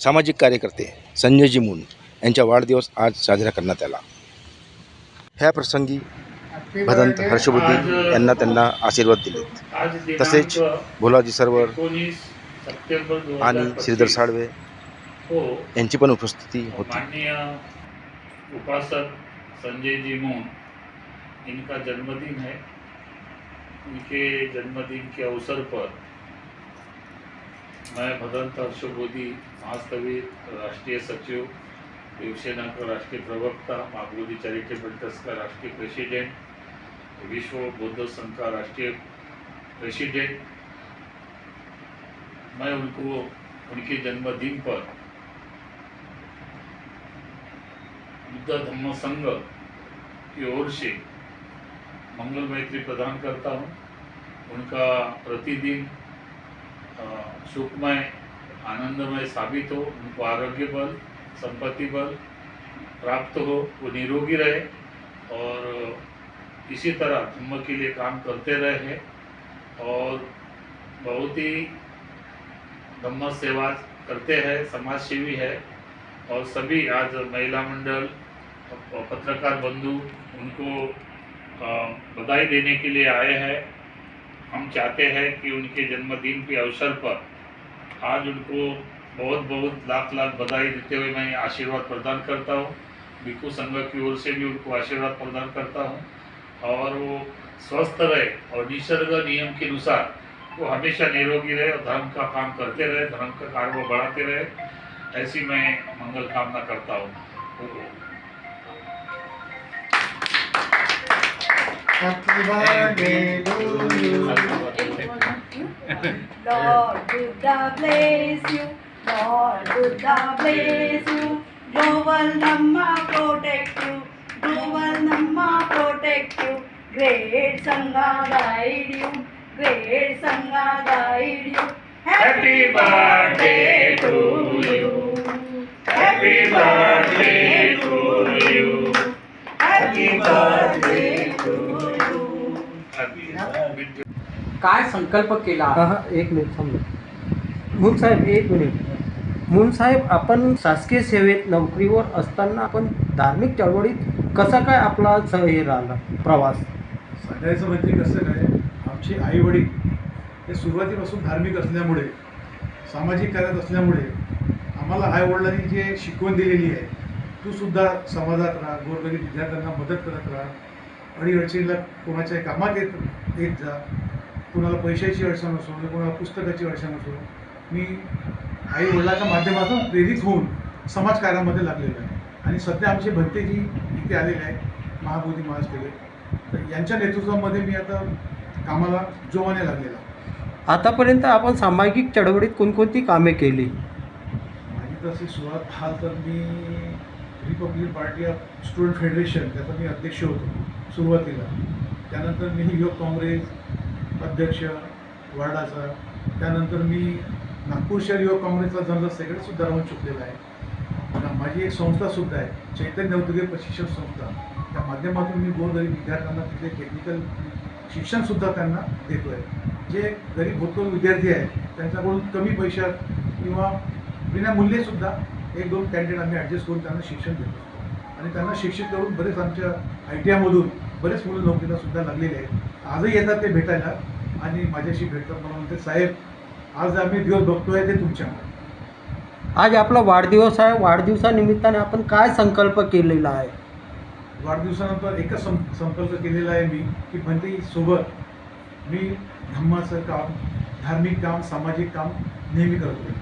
सामाजिक कार्यकर्ते संजयजी मुन यांचा वाढदिवस आज साजरा करण्यात आला. ह्या प्रसंगी भदंत हर्षबुद्धी यांना त्यांना आशीर्वाद दिलेत. तसेच भोलाजी सरवर आणि श्रीधर साळवे यांची पण उपस्थिती होती. उपासक संजय जी मोहन इनका जन्मदिन है उनके जन्मदिन के अवसर पर मैं भदंत हर्षबोधी महास्तवीर राष्ट्रीय सचिव, शिवसेना का राष्ट्रीय प्रवक्ता मागोदी चैरिटेबल ट्रस्ट का राष्ट्रीय प्रेसिडेंट, विश्व बौद्ध संघ का राष्ट्रीय प्रेसिडेंट। मैं उनको, उनके जन्मदिन पर बुद्ध धम्म संघ की ओर से मंगल मैत्री प्रदान करता हूँ। उनका प्रतिदिन सुखमय, आनंदमय साबित हो, उनको आरोग्य बल, संपत्ति बल प्राप्त हो, वो निरोगी रहे और इसी तरह धम्म के लिए काम करते रहे और बहुत ही धम्म सेवा करते हैं समाज सेवी है और सभी आज महिला मंडल, पत्रकार बंधु उनको बधाई देने के लिए आए हैं। हम चाहते हैं कि उनके जन्मदिन के अवसर पर आज उनको बहुत बहुत लाख लाख बधाई देते हुए मैं आशीर्वाद प्रदान करता हूँ। भिक्खू संघ की ओर से भी उनको आशीर्वाद प्रदान करता हूँ। और वो स्वस्थ रहे और निसर्ग नियम के अनुसार वो हमेशा निरोगी रहे और धर्म का काम करते रहे, धर्म का कार्य बढ़ाते रहे। ऐसी मैं मंगल कामना करता हूँ। Happy birthday to you. Lord Buddha bless you. Lord Buddha bless you. Global Namma protect you. Global Namma protect you. Great Sangha guide you. Great Sangha guide you. Happy birthday to you. Happy birthday to you. Happy birthday काय संकल्प केला? हा हा एक minute थांबा moon साहेब एक minute. Moon साहेब आपण शासकीय सेवेत नोकरीवर असताना आपण धार्मिक चळवळीत कसा काय आपला स- हे राहिला प्रवास? सांगायचं म्हणजे कसं काय आमचे आई वडील हे सुरुवातीपासून धार्मिक असल्यामुळे सामाजिक कार्यात असल्यामुळे आम्हाला आई वडिलांनी जे शिकवण दिलेली आहे तू सुद्धा समाजात राहा गोरगरीब विद्यार्थ्यांना मदत करत राहा. अडीअडचणीला कोणाच्या कामात येत येत जा. कोणाला पैशाची अडचण असो किंवा कोणाला पुस्तकाची अडचण असो मी आई वडिलांच्या माध्यमातून प्रेरित होऊन समाजकार्यामध्ये लागलेलो आहे. आणि सध्या आमचे भंतेजी इथे आलेले आहेत महाबोधी महाराज केले तर यांच्या नेतृत्वामध्ये मी आता कामाला जोमाने लागलेला आहे. आतापर्यंत आपण सामाजिक चळवळीत कोणकोणती कामे केली? माझी तशी सुरुवात पाहाल तर मी republic party of student federation त्याचा मी अध्यक्ष होतो सुरुवातीला. त्यानंतर मी युवक काँग्रेस अध्यक्ष वार्डाचा. त्यानंतर मी नागपूर शहर युवक काँग्रेसचा जनरल सेक्रेटरीसुद्धा राहून चुकलेला आहे आणि माझी एक संस्थासुद्धा आहे चैतन्य औद्योगिक प्रशिक्षण संस्था. त्या माध्यमातून मी गोरगरीब विद्यार्थ्यांना तिथे टेक्निकल शिक्षणसुद्धा त्यांना देतो आहे जे गरीब भूतपूर्व विद्यार्थी आहेत त्यांच्याकडून कमी पैशात किंवा विनामूल्यसुद्धा एक दोन कॅन्डिडेट आम्ही ॲडजस्ट करून त्यांना शिक्षण देतो आणि त्यांना शिक्षित करून बरेच आमच्या आय टी आयमधून बरेच मुलं नोकरीला सुद्धा लागलेले आहेत. आजही येतात ते भेटायला आणि माझ्याशी भेटतात. मला म्हणते साहेब आज आम्ही दिवस बघतोय ते तुमच्यामुळे. आज आपला वाढदिवस आहे. वाढदिवसानिमित्ताने आपण काय संकल्प केलेला आहे? वाढदिवसानंतर एकच सं संकल्प केलेला आहे मी की भंती सोबत मी धम्माचं काम धार्मिक काम सामाजिक काम नेहमी करतो